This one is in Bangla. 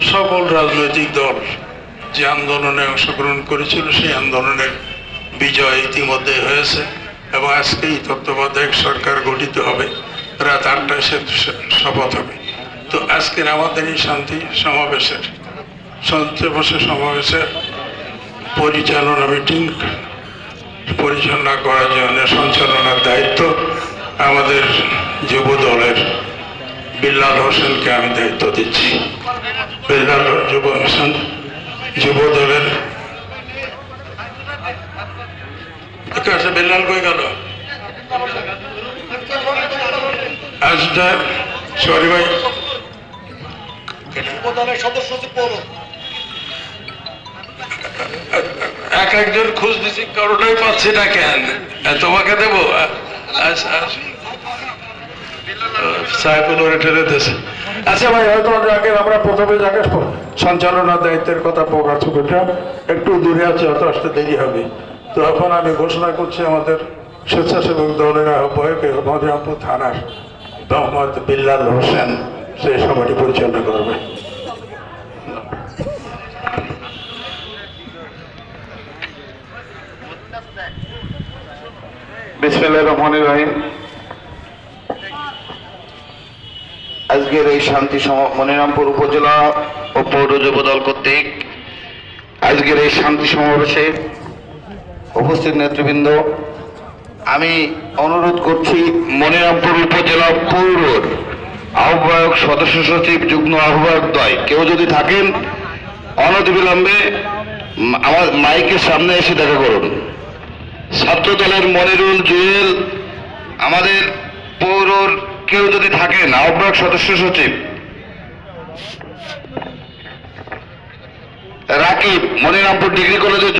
সকল রাজনৈতিক দল যে আন্দোলনে অংশগ্রহণ করেছিল, সেই আন্দোলনের বিজয় ইতিমধ্যে হয়েছে এবং আজকেই তত্ত্বাবধায়ক সরকার গঠিত হবে। রাত আটটায় সে শপথ হবে। তো আজকের আমাদের এই শান্তি সমাবেশের বসে সমাবেশের পরিচালনা মিটিং, পরিচালনা করার জন্য, সঞ্চালনার দায়িত্ব আমাদের যুব দলের বিল্লাল হোসেনকে আমি দায়িত্ব দিচ্ছি। বিল্লাল যুব হোসেন যুব দলের কাছে বিল্লাল কই গেল? আজটা সরি ভাই। এক একজন খোঁজ দিচ্ছি কারোটাই পাচ্ছি না কেন? তোমাকে দেবো? আচ্ছা। সাহেবুল ওরে ঠেলে দিয়েছে আচ্ছা ভাই হয়তো আগে আমরা প্রথমে যাকে সঞ্চালনার দায়িত্বের কথা প্রকাশ করলাম একটু দূরে আছে হয়তো আসতে দেরি হবে তো এখন আমি ঘোষণা করছি আমাদের স্বেচ্ছাসেবক দলের আহ্বায়ক মধুরামপুর থানার মোহাম্মদ বিল্লাল হোসেন সেই সভাটি পরিচালনা করবে বিসমিল্লাহ রহমান রহিম। আজকের এই শান্তি মনিরামপুর উপজেলা ও পৌর যুবদল কর্তৃক আজকের এই শান্তি সমাবেশে উপস্থিত নেতৃবৃন্দ, আমি অনুরোধ করছি মনিরামপুর উপজেলা পৌর আহ্বায়ক সদস্য সচিব যুগ্ম আহ্বায়ক দয়, কেউ যদি থাকেন অনতিবিলম্বে আমার মাইকের সামনে এসে দেখা করুন। ছাত্র দলের মনিরুল জুয়েল আমাদের পৌরর কেউ যদি থাকেন আহ্বায়ক সদস্য সচিব। রাকিব মনিরামপুর ডিগ্রি কলেজের